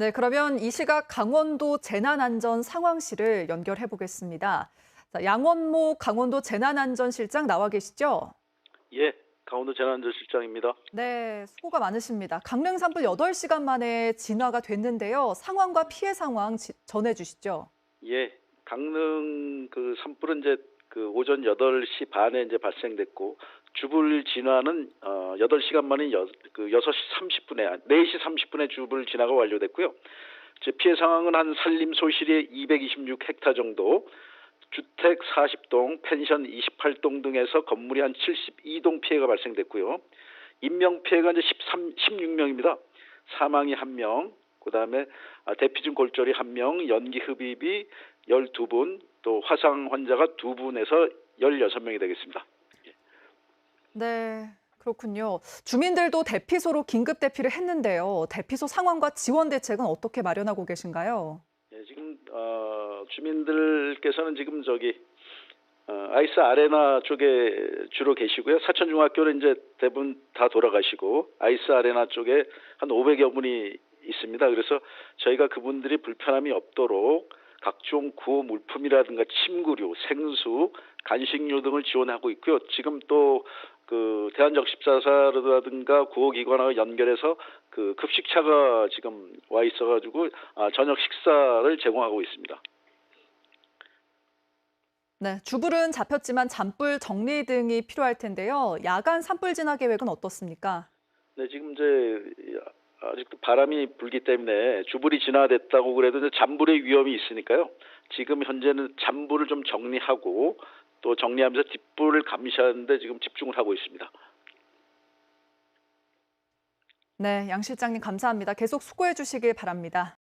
네, 그러면 이 시각 강원도 재난안전 상황실을 연결해 보겠습니다. 자, 양원모 강원도 재난안전실장 나와 계시죠? 예, 강원도 재난안전실장입니다. 네, 수고가 많으십니다. 강릉 산불 8시간 만에 진화가 됐는데요. 상황과 피해 상황 지- 전해 주시죠. 예, 강릉 그 산불은 이제 그 오전 8시 반에 이제 발생됐고 주불 진화는 어 8시간 만에 여, 그 6시 30분에 4시 30분에 주불 진화가 완료됐고요. 제 피해 상황은 한 산림 소실이 226 헥타 정도, 주택 40동, 펜션 28동 등에서 건물이 한 72동 피해가 발생됐고요. 인명 피해가 이제 13 16명입니다. 사망이 1명, 그다음에 아, 대피중 골절이 1명, 연기 흡입이 12분, 또 화상 환자가 2분에서 16명이 되겠습니다. 네, 그렇군요. 주민들도 대피소로 긴급 대피를 했는데요. 대피소 상황과 지원 대책은 어떻게 마련하고 계신가요? 예, 지금 어, 주민들께서는 지금 저기 어, 아이스 아레나 쪽에 주로 계시고요. 사천중학교는 이제 대부분 다 돌아가시고 아이스 아레나 쪽에 한 500여 분이 있습니다. 그래서 저희가 그분들이 불편함이 없도록 각종 구호 물품이라든가 침구류, 생수, 간식류 등을 지원하고 있고요. 지금 또 그 대한적십자사라든가 구호기관하고 연결해서 그 급식차가 지금 와 있어가지고 아, 저녁 식사를 제공하고 있습니다. 네, 주불은 잡혔지만 잔불 정리 등이 필요할 텐데요. 야간 산불 진화 계획은 어떻습니까? 네, 지금 이제 아직도 바람이 불기 때문에 주불이 진화됐다고 그래도 이제 잔불의 위험이 있으니까요. 지금 현재는 잔불을 좀 정리하고 또 정리하면서 뒷불을 감시하는데 지금 집중을 하고 있습니다. 네, 양 실장님 감사합니다. 계속 수고해 주시길 바랍니다.